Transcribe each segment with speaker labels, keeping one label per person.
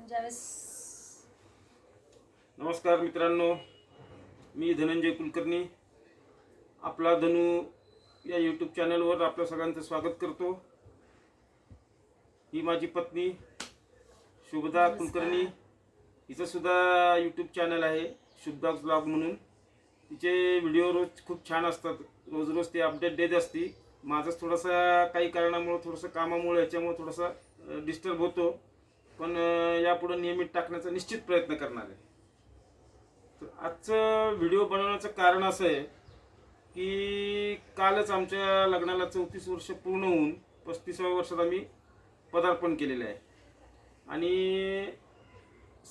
Speaker 1: आपण ज्यावेळेस
Speaker 2: नमस्कार मित्रांनो मी धनंजय कुलकर्णी. आपला धनू या यूट्यूब चॅनलवर आपल्या सगळ्यांचं स्वागत करतो. ही माझी पत्नी शुभदा कुलकर्णी. हिचं सुद्धा यूट्यूब चॅनल आहे शुभदा ब्लॉग म्हणून. तिचे व्हिडिओ रोज खूप छान असतात. रोज रोज ते अपडेट देत असती. माझंच थोडासा काही कारणामुळं थोडंसं कामामुळे याच्यामुळे थोडासा डिस्टर्ब होतो. पण यापुढे नियमित टाकण्याचा निश्चित प्रयत्न करणार आहे. तर आजचं व्हिडिओ बनवण्याचं कारण असं आहे की कालच आमच्या लग्नाला चौतीस वर्ष पूर्ण होऊन पस्तीसाव्या वर्षात आम्ही पदार्पण केलेलं आहे. आणि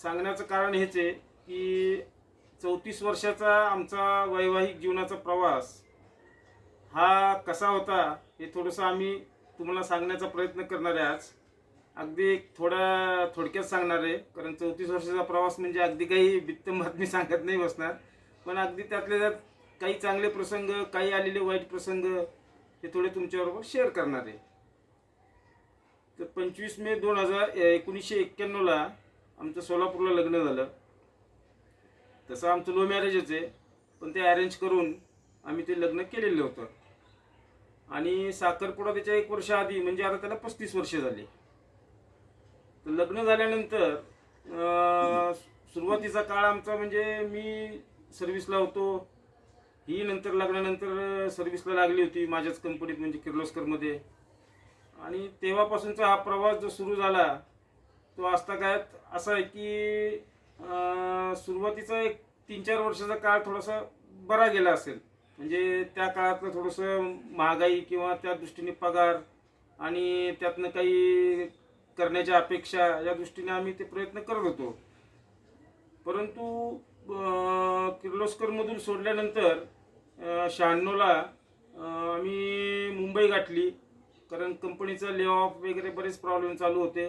Speaker 2: सांगण्याचं कारण हेच आहे की चौतीस वर्षाचा आमचा वैवाहिक जीवनाचा प्रवास हा कसा होता हे थोडंसं आम्ही तुम्हाला सांगण्याचा प्रयत्न करणार आहे आज. अगदी थोडा थोडक्यात सांगणार आहे कारण चौतीस वर्षाचा प्रवास म्हणजे अगदी काही बित्तम बातमी सांगत नाही बसणार. पण अगदी त्यातल्या त्यात काही चांगले प्रसंग काही आलेले वाईट प्रसंग हे थोडे तुमच्याबरोबर शेअर करणार आहे. तर पंचवीस मे दोन हजार एकोणीसशे एक्क्याण्णवला आमचं सोलापूरला लग्न झालं. तसं आमचं लो मॅरेजच आहे पण ते अरेंज करून आम्ही ते लग्न केलेलं होतं. आणि साखरपुडा त्याच्या एक वर्ष आधी म्हणजे आता त्याला पस्तीस वर्ष झाली. तर लग्न झाल्यानंतर अं, सुरुवातीचा काळ आमचा म्हणजे मी सर्व्हिसला होतो. ही नंतर लग्नानंतर सर्व्हिसला लागली होती माझ्याच कंपनीत म्हणजे किर्लोस्करमध्ये आणि तेव्हापासूनचा हा प्रवास जो सुरू झाला तो आजतागायत असा आहे की अं, सुरुवातीचा एक तीन चार वर्षाचा काळ थोडासा बरा गेला असेल. म्हणजे त्या काळातलं थोडंसं महागाई किंवा त्या दृष्टीने पगार आणि त्यातनं काही करण्याच्या अपेक्षा या दृष्टीने आम्ही ते प्रयत्न करत होतो. परंतु किर्लोस्करमधून सोडल्यानंतर शहाण्णवला आम्ही मुंबई गाठली. कारण कंपनीचा ले ऑफ वगैरे बरेच प्रॉब्लेम चालू होते.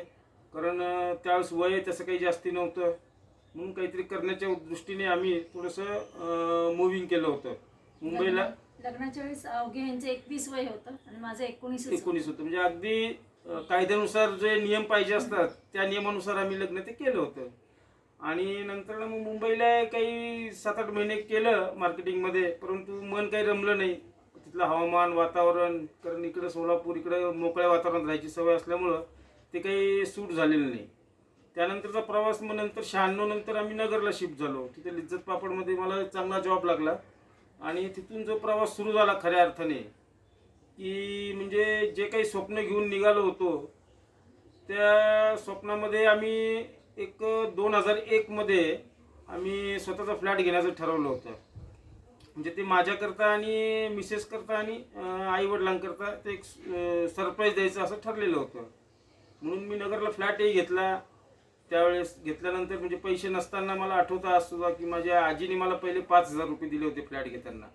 Speaker 2: कारण त्यावेळेस वय तसं काही जास्ती नव्हतं. म्हणून काहीतरी करण्याच्या दृष्टीने आम्ही थोडंसं मुव्हिंग केलं होतं. मुंबईला
Speaker 1: लग्न- लग्नाच्या वेळेस अवघे यांचं एकवीस वय होतं. आणि माझं एकोणीस
Speaker 2: एकोणीस होतं. म्हणजे अगदी कायद्यानुसार जे नियम पाहिजे असतात त्या नियमानुसार आम्ही लग्न ते केलं होतं. आणि नंतर मग मुंबईला काही सात आठ महिने केलं मार्केटिंगमध्ये परंतु मन काही रमलं नाही. तिथलं हवामान वातावरण कारण इकडं सोलापूर इकडं मोकळ्या वातावरणात राहायची सवय असल्यामुळं ते काही सूट झालेलं नाही. त्यानंतरचा प्रवास मग नंतर शहाण्णव नंतर आम्ही नगरला शिफ्ट झालो. तिथे लिज्जत पापडमध्ये मला चांगला जॉब लागला. आणि तिथून जो प्रवास सुरू झाला खऱ्या अर्थाने की म्हणजे जे काही स्वप्न घेऊन निघालो होतो त्या स्वप्नामध्ये आम्ही एक दोन हजार एकमध्ये आम्ही स्वतःचा फ्लॅट घेण्याचं ठरवलं होतं. म्हणजे ते माझ्याकरता आणि मिसेस करता आणि आईवडिलांकरता ते एक सरप्राईज द्यायचं असं ठरलेलं होतं. म्हणून मी नगरला फ्लॅटही घेतला. त्यावेळेस घेतल्यानंतर म्हणजे पैसे नसताना मला आठवता आज सुद्धा की माझ्या आजीने मला पहिले पाच हजार रुपये दिले होते फ्लॅट घेताना.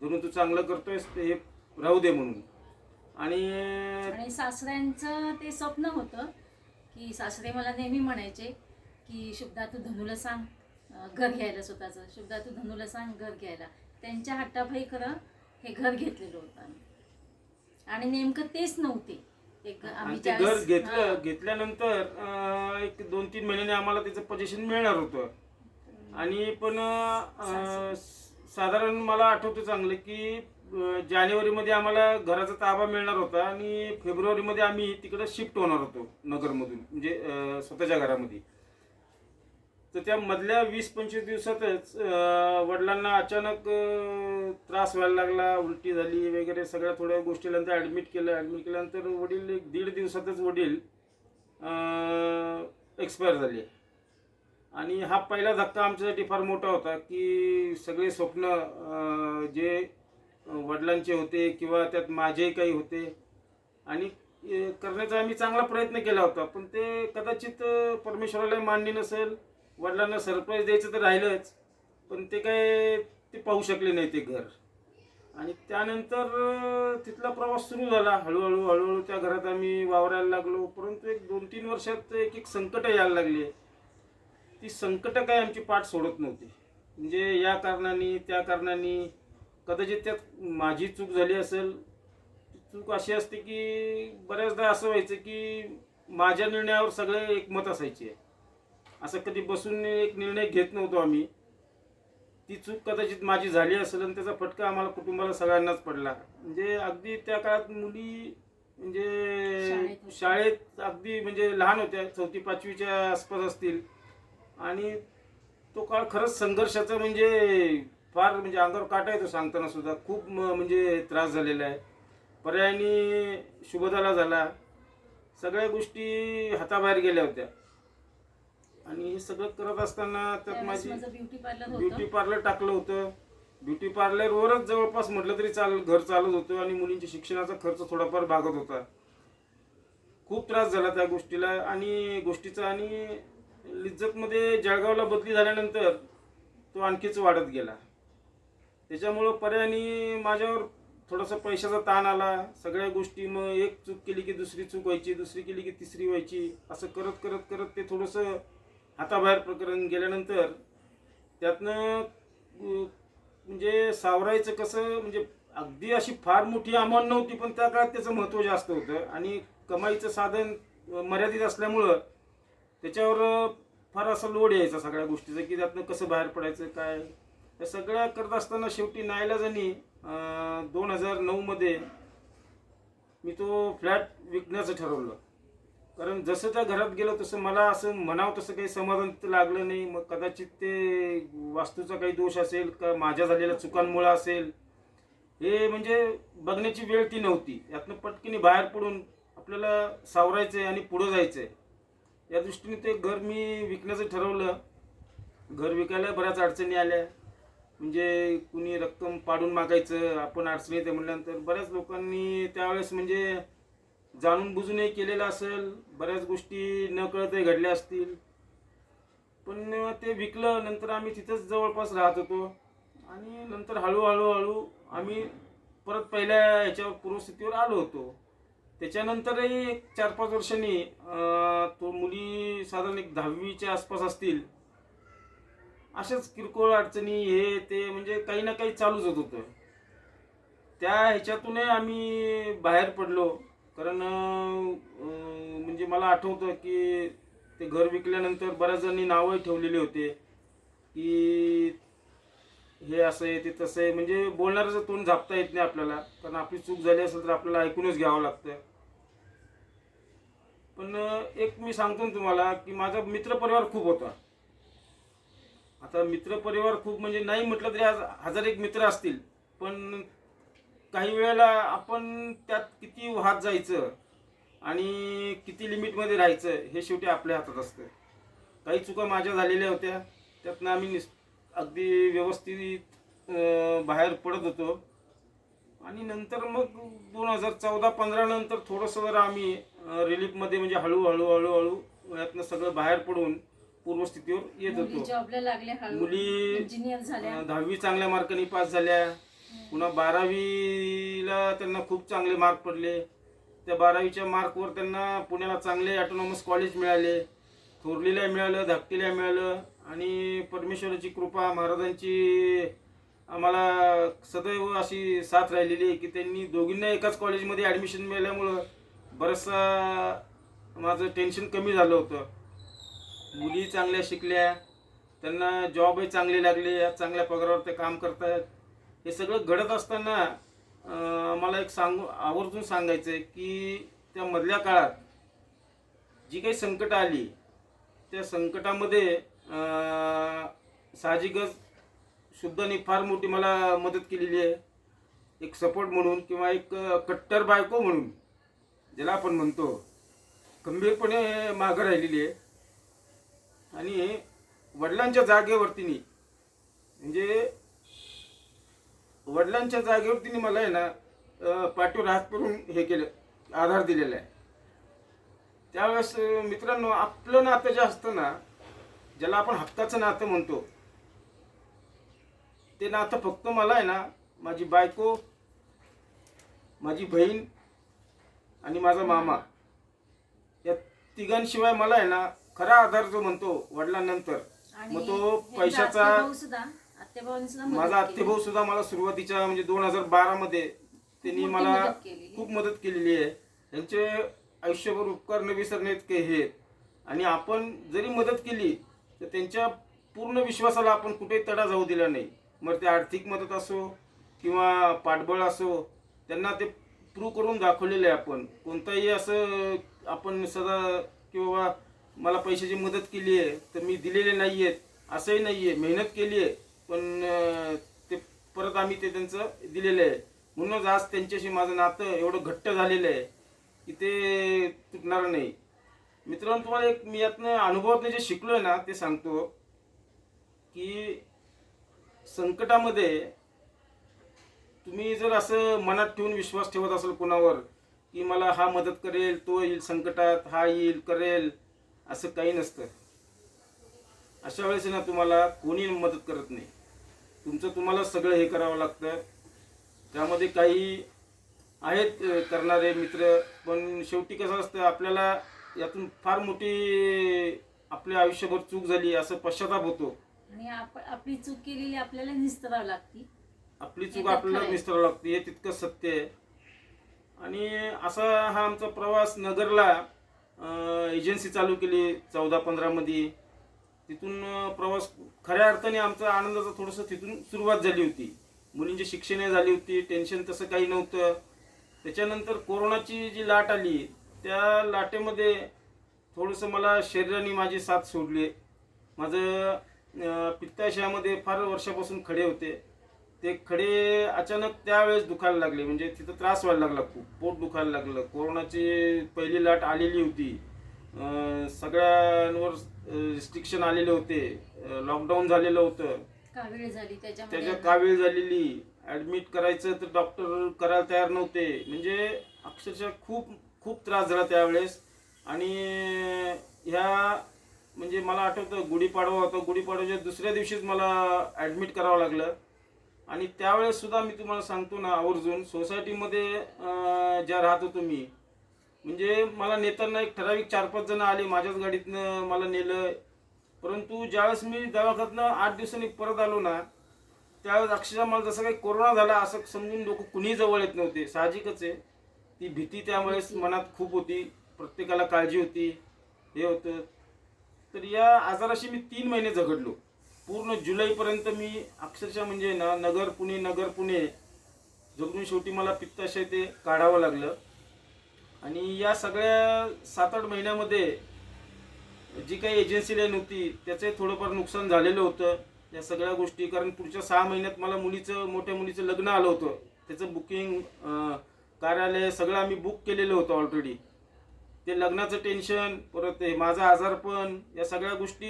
Speaker 2: धरून तू चांगलं करतोयस हे राहू दे म्हणून. आणि
Speaker 1: आणि सासऱ्यांचं ते स्वप्न होतं की सासरे मला नेहमी म्हणायचे की शुभदा तू धनूला सांग अं, घर घ्यायला स्वतःचं. शुभदा तू धनूला सांग घर घ्यायला. त्यांच्या हट्टापायी खरं हे घर घेतलेलं होतं आम्ही. आणि नेमकं तेच नव्हते. एक
Speaker 2: आणि
Speaker 1: आम्ही
Speaker 2: ते
Speaker 1: ज्यावेळेस-
Speaker 2: घर घेतलं
Speaker 1: हां.
Speaker 2: घेतल्यानंतर अं, एक दोन तीन महिन्याने आम्हाला त्याचं पोझिशन मिळणार होतं. आणि पण अं, साधारण मला आठवतं चांगलं की जानेवारीमध्ये आम्हाला घराचा ताबा मिळणार होता आणि फेब्रुवारीमध्ये आम्ही तिकडं शिफ्ट होणार होतो नगरमधून म्हणजे स्वतःच्या घरामध्ये. तर त्या मधल्या वीस पंचवीस दिवसातच वडिलांना अचानक त्रास व्हायला लागला उलटी झाली वगैरे सगळ्या थोड्या गोष्टीनंतर ॲडमिट केलं. ॲडमिट केल्यानंतर वडील एक दीड दिवसातच वडील एक्सपायर झाले. आणि हा पहिला धक्का आमच्यासाठी फार मोठा होता की सगळे स्वप्न जे वडिलांचे होते किंवा त्यात माझेही काही होते. आणि करण्याचा आम्ही चांगला प्रयत्न केला होता. पण ते कदाचित परमेश्वरालाही परमेश्वराला मान्य नसेल वडिलांना सरप्राईज द्यायचं तर राहिलंच पण ते काय ते पाहू शकले नाही ते घर. आणि त्यानंतर तिथला प्रवास सुरू झाला. हळूहळू हळूहळू त्या घरात आम्ही वावरायला लागलो. परंतु एक दोन तीन वर्षात एक एक संकट यायला लागली. ती संकटं काय आमची पाठ सोडत नव्हती. म्हणजे या कारणाने त्या कारणाने कदाचित त्यात माझी चूक झाली असेल चूक अशी असते की बऱ्याचदा असं व्हायचं की माझ्या निर्णयावर सगळे एकमत असायचे. असं कधी बसून एक निर्णय घेत नव्हतो आम्ही. ती चूक कदाचित माझी झाली असेल आणि त्याचा फटका आम्हाला कुटुंबाला सगळ्यांनाच पडला. म्हणजे अगदी त्या काळात मुली म्हणजे.
Speaker 1: शाळेत
Speaker 2: अगदी म्हणजे लहान होत्या चौथी पाचवीच्या आसपास असतील. आणि तो काळ खरंच संघर्षाचा म्हणजे फार म्हणजे अंगावर काटा येतो सांगताना सुद्धा. खूप म्हणजे त्रास झालेला आहे. पर्यायाने शुभदाला झाला. सगळ्या गोष्टी हाताबाहेर गेल्या होत्या. आणि हे सगळं करत असताना त्यात माझी
Speaker 1: ब्युटी पार्लर
Speaker 2: ब्युटी पार्लर टाकलं होतं. ब्युटी पार्लरवरच जवळपास म्हटलं तरी चाल घर चालत होतं आणि मुलींच्या शिक्षणाचा खर्च थोडाफार भागत होता. खूप त्रास झाला त्या गोष्टीला आणि गोष्टीचा आणि लिज्जतमध्ये जळगावला बदली झाल्यानंतर तो आणखीच वाढत गेला. त्याच्यामुळं पर्यायाने माझ्यावर थोडासा पैशाचा ताण आला. सगळ्या गोष्टी मग एक चूक केली की दुसरी चूक व्हायची दुसरी केली की तिसरी व्हायची असं करत करत करत ते थोडंसं हाताबाहेर प्रकरण गेल्यानंतर त्यातनं म्हणजे सावरायचं कसं म्हणजे अगदी अशी फार मोठी अमाऊंट नव्हती पण त्या काळात त्याचं महत्त्व जास्त होतं. आणि कमाईचं साधन मर्यादित असल्यामुळं त्याच्यावर फार असा लोड यायचा सगळ्या गोष्टीचं की त्यातनं कसं बाहेर पडायचं काय? या सगळ्या करत असताना शेवटी नाईलाजानी दोन हजार नऊमध्ये मी तो फ्लॅट विकण्याचं ठरवलं. कारण जसं त्या घरात गेलो तसं मला असं म्हणावं तसं काही समाधान तिथं लागलं नाही. मग कदाचित ते वास्तूचा काही दोष असेल का माझ्या झालेल्या चुकांमुळं असेल. हे म्हणजे बघण्याची वेळ ती नव्हती. यातनं पटकीने बाहेर पडून आपल्याला सावरायचं आहे आणि पुढं जायचं आहे या दृष्टीने ते घर मी विकण्याचं ठरवलं. घर विकायला बऱ्याच अडचणी आल्या. म्हणजे कुणी रक्कम पाडून मागायचं आपण अडचणी येते म्हटल्यानंतर बऱ्याच लोकांनी त्यावेळेस म्हणजे जाणून बुजूनही केलेलं असेल बऱ्याच गोष्टी न कळतही घडल्या असतील. पण ते विकलं नंतर आम्ही तिथंच जवळपास राहत होतो. आणि नंतर हळूहळू हळू आम्ही परत पहिल्या ह्याच्या पूर्वस्थितीवर आलो होतो. त्याच्यानंतरही एक चार पाच वर्षांनी तो मुली साधारण एक दहावीच्या आसपास असतील अशाच किरकोळ अडचणी हे ते म्हणजे काही ना काही चालूच होत होतं. त्या ह्याच्यातूनही आम्ही बाहेर पडलो. कारण म्हणजे मला आठवतं की ते घर विकल्यानंतर बऱ्याच जणांनी नावं ठेवलेली होते की हे असं आहे ते तसं आहे. म्हणजे बोलणाऱ्याचं तोंड झापता येत नाही आपल्याला. कारण आपली चूक झाली असेल तर आपल्याला ऐकूनच घ्यावं लागतं. पण एक मी सांगतो ना तुम्हाला की माझा मित्रपरिवार खूप होता. आता मित्रपरिवार खूप म्हणजे नाही म्हटलं तरी आज हजार एक मित्र असतील पण काही वेळेला आपण त्यात किती वाहत जायचं आणि किती लिमिटमध्ये राहायचं हे शेवटी आपल्या हातात असतं. काही चुका माझ्या झालेल्या होत्या त्यातनं आम्ही निस अगदी व्यवस्थित बाहेर पडत होतो. आणि नंतर मग दोन हजार चौदा पंधरा नंतर थोडंसं जरा आम्ही रिलीफमध्ये म्हणजे हळूहळू हळूहळू यातनं सगळं बाहेर पडून पूर्वस्थितीवर येत
Speaker 1: मुली
Speaker 2: होतो
Speaker 1: जॉबला लागल्या हळू
Speaker 2: मुली
Speaker 1: इंजिनियर झाल्या.
Speaker 2: अं, दहावी चांगल्या मार्कांनी पास झाल्या. पुन्हा बारावीला त्यांना खूप चांगले मार्क पडले. त्या बारावीच्या मार्कवर त्यांना पुण्याला चांगले ऑटोनॉमस कॉलेज मिळाले. थोरलीला मिळालं धाकटीला मिळालं. आणि परमेश्वराची कृपा महाराजांची आम्हाला सदैव अशी साथ राहिलेली आहे की त्यांनी दोघींना एकाच कॉलेजमध्ये ॲडमिशन मिळाल्यामुळं बरंचसा माझं टेन्शन कमी झालं होतं. मुली चांगल्या शिकल्या त्यांना जॉबही चांगले लागले चांगल्या पगारावर ते काम करतायत हे सगळं घडत असताना मला एक सांगू आवर्जून सांगायचं आहे की त्या मधल्या काळात जी काही संकटं आली त्या संकटामध्ये साहजिकच शुद्धाने फार मोठी मला मदत केलेली आहे. एक सपोर्ट म्हणून किंवा एक कट्टर बायको म्हणून ज्याला आपण म्हणतो खंबीरपणे मागं राहिलेली आहे. आणि वडिलांच्या जागेवरती म्हणजे वडिलांच्या जागेवर तिने मला आहे ना अं, पाठीवर हात करून हे केलं आधार दिलेला आहे. त्यावेळेस मित्रांनो आपलं नातं जे असतं ना ज्याला आपण हक्काचं नातं म्हणतो ते नातं फक्त मला आहे ना माझी बायको माझी बहीण आणि माझा मामा या तिघांशिवाय मला आहे ना खरा आधार जो म्हणतो वडिलांनंतर मग तो पैशाचा माझा. आत्तेभाऊ सुद्धा मला सुरुवातीच्या म्हणजे दोन हजार बारा मध्ये त्यांनी मला. खूप मदत केलेली आहे त्यांचे आयुष्यभर उपकार न विसरणे इतके हे. आणि आपण जरी मदत केली तर त्यांच्या पूर्ण विश्वासाला आपण कुठेही तडा जाऊ दिला नाही मग ते आर्थिक मदत असो किंवा पाठबळ असो त्यांना ते प्रूव्ह करून दाखवलेलं आहे आपण कोणताही असं आपण सदा की बाबा मला पैशाची मदत केली आहे तर मी दिलेले नाही आहेत असंही नाही आहे मेहनत केली आहे पण ते परत आम्ही ते त्यांचं दिलेलं आहे. म्हणूनच आज त्यांच्याशी माझं नातं एवढं घट्ट झालेलं आहे की ते तुटणार नाही. मित्रांनो तुम्हाला एक मी यातनं अनुभवातनं जे शिकलो आहे ना ते सांगतो की संकटामध्ये तुम्ही जर असं मनात ठेवून विश्वास ठेवत असाल कोणावर की मला हा मदत करेल तो येईल संकटात हा येईल करेल असं काही नसतं. अशा वेळेस ना तुम्हाला कोणी मदत करत नाही. तुमचं तुम्हाला सगळं हे करावं लागतं. त्यामध्ये काही आहेत करणारे मित्र पण शेवटी कसं असतं आपल्याला यातून फार मोठी आपल्या आयुष्यभर चूक झाली असं पश्चाताप होतो.
Speaker 1: आणि आप आपली चूक केलेली आपल्याला निस्तरावी लागती.
Speaker 2: आपली चूक आपल्याला. निस्तरावं लागते हे तितकं सत्य आहे. आणि असा हा आमचा प्रवास नगरला एजन्सी चालू केली चौदा पंधरामध्ये तिथून प्रवास खऱ्या अर्थाने आमचा आनंदाचा थोडंसं तिथून सुरुवात झाली होती. मुलींची शिक्षणे झाली होती टेन्शन तसं काही नव्हतं. त्याच्यानंतर कोरोनाची जी लाट आली त्या लाटेमध्ये थोडंसं मला शरीराने माझी साथ सोडली. माझं पित्ताशयामध्ये फार वर्षापासून खडे होते. ते खडे अचानक त्यावेळेस दुखायला लागले म्हणजे तिथं त्रास व्हायला लागला खूप पोट दुखायला लागलं. कोरोनाची पहिली लाट आलेली होती. सगळ्यांवर रिस्ट्रिक्शन आलेले होते. लॉकडाऊन झालेलं होतं. त्याच्या कावीळ झालेली. ऍडमिट करायचं तर डॉक्टर करायला तयार नव्हते. म्हणजे अक्षरशः खूप खूप त्रास झाला त्यावेळेस. आणि ह्या म्हणजे मला आठवतं गुढीपाडवा होता. गुढीपाडव्याच्या दुसऱ्या दिवशीच मला ऍडमिट करावं लागलं. आणि त्यावेळेस सुद्धा मी तुम्हाला सांगतो ना आवर्जून सोसायटीमध्ये ज्या राहत होतो मी म्हणजे मला नेताना एक ठराविक चार पाच जण आले माझ्याच गाडीतनं मला नेलं. परंतु ज्यावेळेस मी दवाखान्यातनं आठ दिवसांनी परत आलो ना त्यावेळेस अक्षरशः मला जसं काही कोरोना झाला असं समजून लोक कुणी जवळ येत नव्हते. साहजिकच आहे. ती भीती त्यावेळेस मनात खूप होती. प्रत्येकाला काळजी होती. हे होतं. तर या आजाराशी मी तीन महिने झगडलो. पूर्ण जुलैपर्यंत मी अक्षरशः म्हणजे ना नगर पुणे नगर पुणे जगून शेवटी मला पित्ताशय ते काढावं लागलं. आणि या सगळ्या सात आठ महिन्यामध्ये जी काही एजन्सी लाईन होती त्याचे थोडंफार नुकसान झालेलं होतं या सगळ्या गोष्टी. कारण पुढच्या सहा महिन्यात मला मुलीचं मोठ्या मुलीचं लग्न आलं होतं. त्याचं बुकिंग कार्यालय सगळं आम्ही बुक केलेलं होतं ऑलरेडी ते लग्नाचं टेन्शन परत ते माझा आजारपण या सगळ्या गोष्टी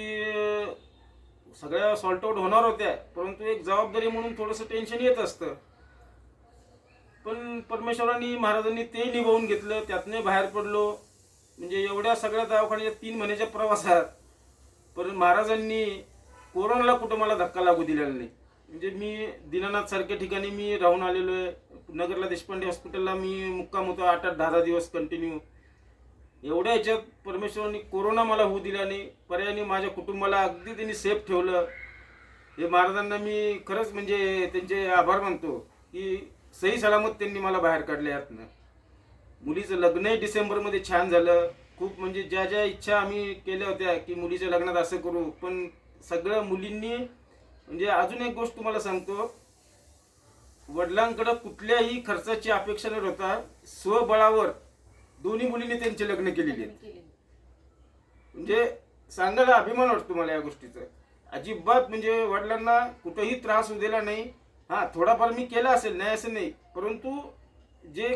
Speaker 2: सगळ्या सॉल्ट आउट होणार होत्या परंतु एक जबाबदारी म्हणून थोडंसं टेन्शन येत असतं. पण परमेश्वरांनी महाराजांनी ते निभावून घेतलं त्यातनं बाहेर पडलो. म्हणजे एवढ्या सगळ्या दवाखान्याच्या तीन महिन्याच्या प्रवासात पण महाराजांनी कोरोनाला कुठं मला धक्का लागू दिलेला नाही. म्हणजे मी दीनानाथ सारख्या ठिकाणी मी राहून आलेलो आहे. नगरला देशपांडे हॉस्पिटलला मी मुक्काम होतो आठ आठ दहा दहा दिवस कंटिन्यू एवढ्या ह्याच्यात परमेश्वरांनी कोरोना मला होऊ दिला नाही पर्यायाने माझ्या कुटुंबाला अगदी त्यांनी सेफ ठेवलं. हे महाराजांना मी खरंच म्हणजे त्यांचे आभार मानतो की सही सलामत त्यांनी मला बाहेर काढले यातनं. मुलीचं लग्नही डिसेंबरमध्ये छान झालं. खूप म्हणजे ज्या ज्या इच्छा आम्ही केल्या होत्या की मुलीच्या लग्नात असं करू पण सगळ्या मुलींनी म्हणजे अजून एक गोष्ट तुम्हाला सांगतो. वडिलांकडं कुठल्याही खर्चाची अपेक्षा न होता स्वबळावर दोन्ही मुलींनी त्यांचे लग्न केलेले आहेत. म्हणजे सांगायला अभिमान वाटतो मला या गोष्टीचा अजिबात म्हणजे वडिलांना कुठंही त्रास होऊ दिला नाही हा थोडाफार मी केला असेल नाही असं नाही परंतु जे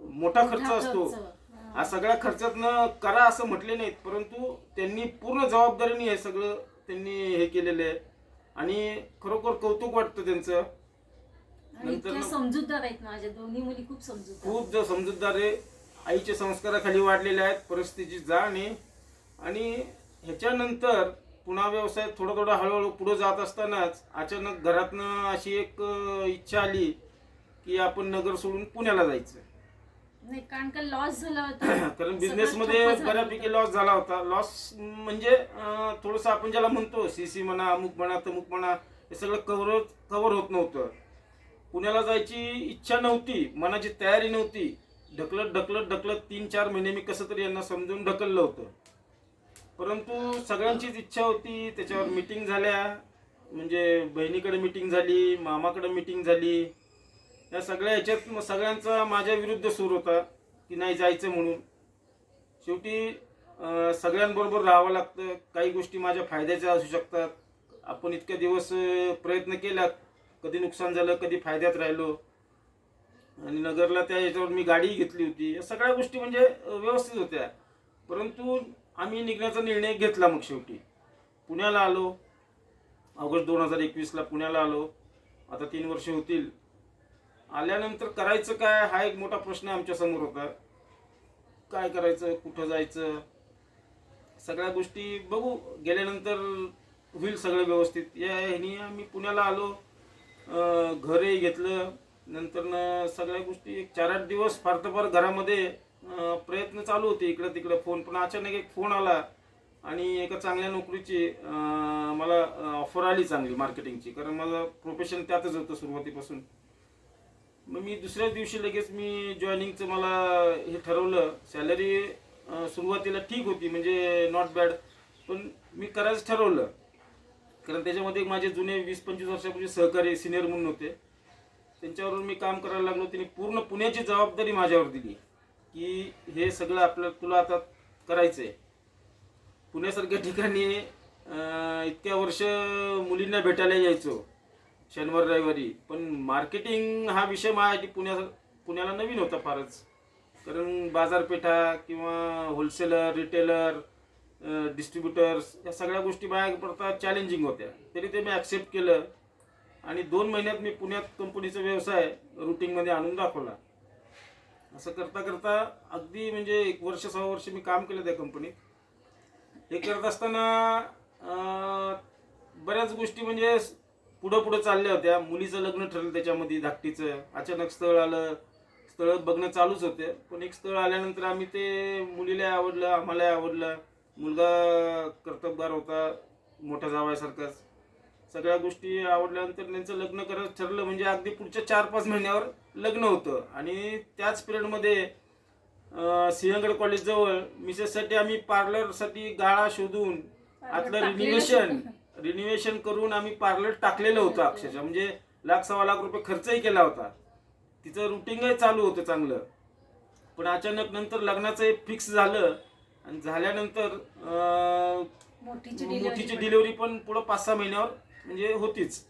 Speaker 2: मोठा खर्च असतो.
Speaker 1: हा.
Speaker 2: हा सगळ्या खर्चातनं करा असं म्हटले नाहीत परंतु त्यांनी पूर्ण जबाबदारीने हे सगळं त्यांनी हे केलेलं आहे आणि खरोखर कौतुक वाटतं त्यांचं
Speaker 1: आणि
Speaker 2: नंतर
Speaker 1: इतक्या
Speaker 2: ना-
Speaker 1: समजूतदार आहेत माझ्या दोन्ही मुली खूप समजूतदार
Speaker 2: खूप जो समजूतदार आहे आईच्या संस्काराखाली वाढलेले आहेत परिस्थितीची जाण आहे. आणि ह्याच्यानंतर पुन्हा व्यवसाय थोडं थोडं हळूहळू पुढे जात असतानाच अचानक घरातनं अशी एक अं, इच्छा आली की आपण नगर सोडून पुण्याला जायचं.
Speaker 1: नाही कारण का लॉस झाला होता.
Speaker 2: कारण
Speaker 1: सगळं
Speaker 2: बिझनेस मध्ये
Speaker 1: ठप्प झालं
Speaker 2: बऱ्यापैकी
Speaker 1: होतं.
Speaker 2: लॉस झाला होता. लॉस म्हणजे थोडस आपण ज्याला म्हणतो सीसी म्हणा अमुक म्हणा तमुक म्हणा हे सगळं कव्हर कव्हर होत नव्हतं. पुण्याला जायची इच्छा नव्हती मनाची तयारी नव्हती. ढकलत ढकलत ढकलत तीन चार महिने मी कसं तरी यांना समजून ढकललं होतं. परंतु सगळ्यांचीच इच्छा होती त्याच्यावर मिटिंग झाल्या. म्हणजे बहिणीकडे मिटिंग झाली मामाकडे मिटिंग झाली. या सगळ्या ह्याच्यात मग सगळ्यांचा माझ्या विरुद्ध सूर होता की नाही जायचं म्हणून. शेवटी सगळ्यांबरोबर राहावं लागतं. काही गोष्टी माझ्या फायद्याच्या असू शकतात. आपण इतके दिवस प्रयत्न केला कधी नुकसान झालं कधी फायद्यात राहिलो. आणि नगरला त्या याच्यावर मी गाडी घेतली होती. या सगळ्या गोष्टी म्हणजे व्यवस्थित होत्या. परंतु आम्ही निघण्याचा निर्णय घेतला मग शेवटी. पुण्याला आलो. ऑगस्ट दोन हजार एकवीसला पुण्याला आलो. आता तीन वर्ष होतील. आल्यानंतर करायचं काय? हा एक मोठा प्रश्न आमच्यासमोर होता. काय करायचं? कुठं जायचं? सगळ्या गोष्टी बघू. गेल्यानंतर होईल सगळं व्यवस्थित. या ह्यानी आम्ही पुण्याला आलो. घरही घेतलं नंतर सगळ्या गोष्टी एक चार आठ दिवस फार तर फार घरामध्ये प्रयत्न चालू होते. इकडं तिकडं फोन पण अचानक एक फोन आला आणि एका चांगल्या नोकरीची मला ऑफर आली चांगली मार्केटिंगची कारण माझं प्रोफेशन त्यातच होतं सुरुवातीपासून. मग मी दुसऱ्याच दिवशी लगेच मी जॉईनिंगचं मला हे ठरवलं. सॅलरी सुरुवातीला ठीक होती म्हणजे नॉट बॅड पण मी करायचं ठरवलं. कारण त्याच्यामध्ये माझे जुने वीस पंचवीस वर्षापूर्वी सहकारी सिनियर म्हणून होते. त्यांच्यावरून मी काम करायला लागलो. त्यांनी पूर्ण पुण्याची जबाबदारी माझ्यावर दिली. की हे सगळं आपलं तुला आता करायचं आहे पुण्यासारख्या ठिकाणी इतक्या वर्ष मुलींना भेटायला यायचो शनिवार रविवारी. पण मार्केटिंग हा विषय माझ्यासाठी पुण्या पुण्याला नवीन होता फारच. कारण बाजारपेठा किंवा होलसेलर रिटेलर डिस्ट्रीब्युटर्स या सगळ्या गोष्टी बाहेर पडता चॅलेंजिंग होत्या. तरी ते मी ॲक्सेप्ट केलं. आणि दोन महिन्यात मी पुण्यात कंपनीचा व्यवसाय रुटीनमध्ये आणून दाखवला. असं करता करता अगदी म्हणजे एक वर्ष सहा वर्ष मी काम केलं त्या कंपनीत हे करत असताना बऱ्याच गोष्टी म्हणजे पुढं पुढं चालल्या होत्या. मुलीचं लग्न ठरलं त्याच्यामध्ये धाकटीचं. अचानक स्थळ आलं. स्थळ बघणं चालूच होते. पण एक स्थळ आल्यानंतर आम्ही ते मुलीला आवडलं आम्हाला आवडलं. मुलगा कर्तबगार होता मोठ्या जावायसारखाच. सगळ्या गोष्टी आवडल्यानंतर त्यांचं लग्न करायचं ठरलं म्हणजे अगदी पुढच्या चार पाच महिन्यावर लग्न होतं. आणि त्याच पिरियडमध्ये सिंहगड कॉलेज जवळ मिसेससाठी आम्ही पार्लरसाठी गाळा शोधून आतलं
Speaker 1: होतं.
Speaker 2: रिनिवेशन करून आम्ही पार्लर टाकलेलं होतं अक्षरशः. म्हणजे लाख सव्वा लाख रुपये खर्चही केला होता. तिचं रुटीनही चालू होतं चांगलं. पण अचानक नंतर लग्नाचं फिक्स झालं. आणि झाल्यानंतर
Speaker 1: मोठीची डिलिव्हरी
Speaker 2: पण. पुढं पाच सहा महिन्यावर म्हणजे होतीच.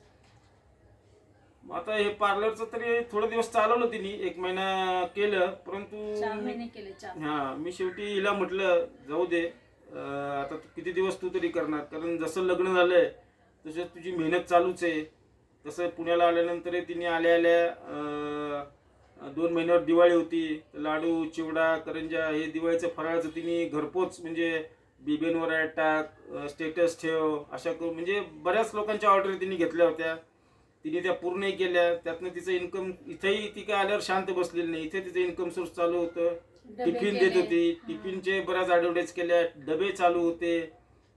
Speaker 2: आता हे पार्लरचं तरी थोडे दिवस चालवलं तिने एक महिना केलं परंतु हा मी शेवटी हिला म्हटलं जाऊ दे आता किती दिवस तू तरी करणार? कारण जसं लग्न झालंय तसं तुझी मेहनत चालूच आहे. तसं पुण्याला आल्यानंतर तिने आल्या आल्या दोन महिन्यावर दिवाळी होती लाडू चिवडा करंजा हे दिवाळीचं फराळाचं तिने घरपोच म्हणजे बिबेनवर टाक स्टेटस ठेव अशा करून म्हणजे बऱ्याच लोकांच्या ऑर्डर तिने घेतल्या होत्या. तिने त्या पूर्ण केल्या त्यातनं तिचं इन्कम इथेही ती काय आल्यावर शांत बसलेली नाही. इथे तिचं इन्कम सोर्स चालू होतं. टिफिन. देत होती. टिफिनचे बऱ्याच ॲडव्हर्टाईज केल्या. डबे चालू होते.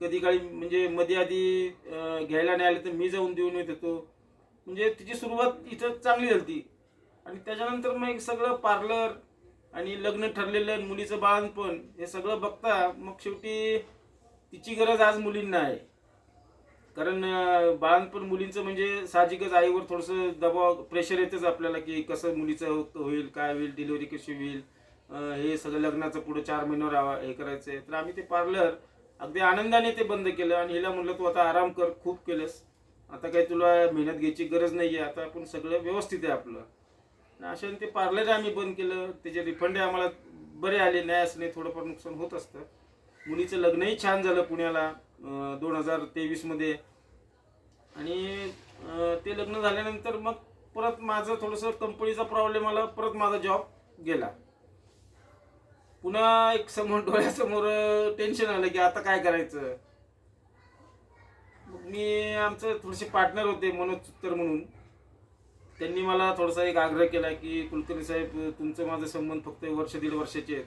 Speaker 2: कधी काळी म्हणजे मध्ये आधी घ्यायला नाही आले तर मी जाऊन देऊन येत होतो. म्हणजे तिची सुरुवात इथं चांगली झाली आणि त्याच्यानंतर मग एक सगळं पार्लर आणि लग्न ठरलेलं मुलीचं बाळणपण हे सगळं बघता मग शेवटी तिची गरज आज मुलींना आहे. कारण बाळणपण मुलींचं म्हणजे साहजिकच आईवर थोडंसं दबाव प्रेशर येतच आपल्याला की कसं मुलीचं होईल काय होईल डिलिव्हरी कशी होईल हे सगळं लग्नाचं पुढं चार महिन्यावर आवा- हे करायचं आहे तर आम्ही ते पार्लर अगदी आनंदाने ते बंद केलं आणि हिला म्हणलं तू आता आराम कर खूप केलंस. आता काही तुला मेहनत घ्यायची गरज नाही आहे आता आपण सगळं व्यवस्थित आहे आपलं. आणि अशाने ते पार्लर आम्ही बंद केलं. त्याचे रिफंड आम्हाला बरे आले. नाही असं नाही थोडंफार नुकसान होत असतं. मुलीचं लग्नही छान झालं पुण्याला दोन हजार तेवीसमध्ये आणि ते लग्न झाल्यानंतर मग परत माझं थोडंसं कंपनीचा प्रॉब्लेम आला. परत माझा जॉब गेला. पुन्हा एक समोर डोळ्यासमोर टेन्शन आलं की आता काय करायचं? मग मी आमचं थोडेसे पार्टनर होते मनोज चित्तर म्हणून. त्यांनी मला थोडासा एक आग्रह केला की कुलकर्णी साहेब तुमचं माझं संबंध फक्त वर्ष दीड वर्षाचे आहेत.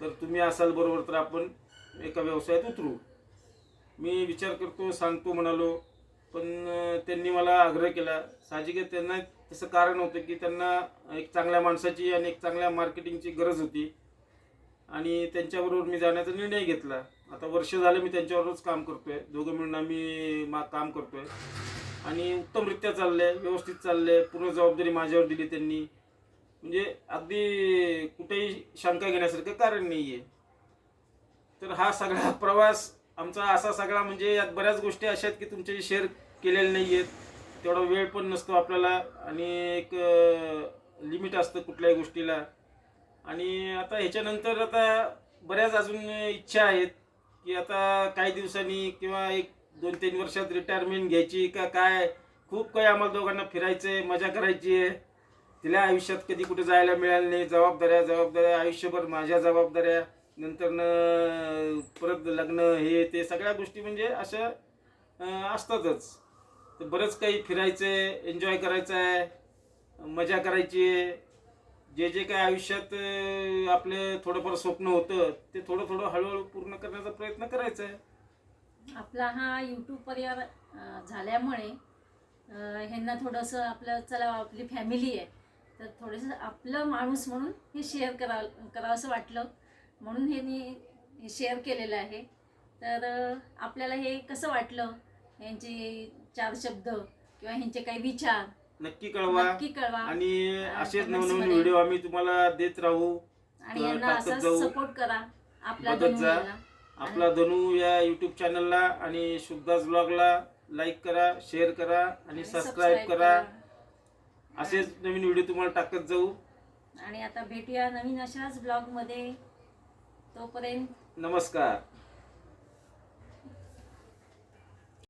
Speaker 2: तर तुम्ही असाल बरोबर तर आपण एका व्यवसायात उतरू. मी विचार करतो सांगतो म्हणालो. पण त्यांनी मला आग्रह केला. साहजिक आहे त्यांना तसं कारण होतं की त्यांना एक चांगल्या माणसाची आणि एक चांगल्या मार्केटिंगची गरज होती. आणि त्यांच्याबरोबर मी जाण्याचा निर्णय घेतला. आता वर्ष झालं मी त्यांच्याबरोबरच काम करतोय. दोघं मिळून आम्ही मा काम करतोय. आणि उत्तमरित्या चाललंय व्यवस्थित चाललंय पूर्ण जबाबदारी माझ्यावर दिली त्यांनी. म्हणजे अगदी कुठेही शंका घेण्यासारखं कारण नाही आहे तर हा सगळा प्रवास आमचा असा सगळा म्हणजे यात बऱ्याच गोष्टी अशा आहेत की तुमच्याशी शेअर केलेल्या नाही आहेत तेवढा वेळ पण नसतो आपल्याला आणि एक लिमिट असतं कुठल्याही गोष्टीला. आणि आता ह्याच्यानंतर आता बऱ्याच अजून इच्छा आहेत की आता काही दिवसांनी किंवा एक दोन तीन वर्षात रिटायरमेंट घ्यायची का काय? खूप काही आम्हाला दोघांना फिरायचं आहे मजा करायची आहे. तिला आयुष्यात कधी कुठे जायला मिळालं नाही. जबाबदाऱ्या जबाबदाऱ्या आयुष्यभर माझ्या जबाबदाऱ्या नंतर न परत लग्न हे ते सगळ्या गोष्टी म्हणजे अशा असतातच. तर बरंच काही फिरायचं आहे एन्जॉय करायचं आहे मजा करायची आहे. जे जे काही आयुष्यात आपले आपलं थोडंफार स्वप्न होतं ते थोडं थोडं हळूहळू पूर्ण करण्याचा प्रयत्न करायचा आहे.
Speaker 1: आपला हा यूट्यूब परिवार झाल्यामुळे ह्यांना थोडंसं आपलं चला आपली फॅमिली आहे तर थोडंसं आपलं माणूस म्हणून हे शेअर करा करावंसं वाटलं म्हणून हे मी शेअर केलेलं आहे तर आपल्याला हे कसं वाटलं यांचे चार शब्द किंवा ह्यांचे काही विचार
Speaker 2: नक्की कळवा
Speaker 1: नक्की कळवा
Speaker 2: आणि असेच नवनवीन. व्हिडिओ आम्ही तुम्हाला देत राहू
Speaker 1: आणि यांना असं. सपोर्ट करा आपला
Speaker 2: बघत जा.
Speaker 1: धनुयाला.
Speaker 2: आपला धनू या युट्यूब चॅनलला आणि शुभदास ब्लॉगला लाईक करा शेअर करा आणि सबस्क्राईब करा. असेच नवीन व्हिडिओ तुम्हाला टाकत जाऊ.
Speaker 1: आणि आता भेटूया नवीन अशाच ब्लॉगमध्ये तोपर्यंत
Speaker 2: नमस्कार.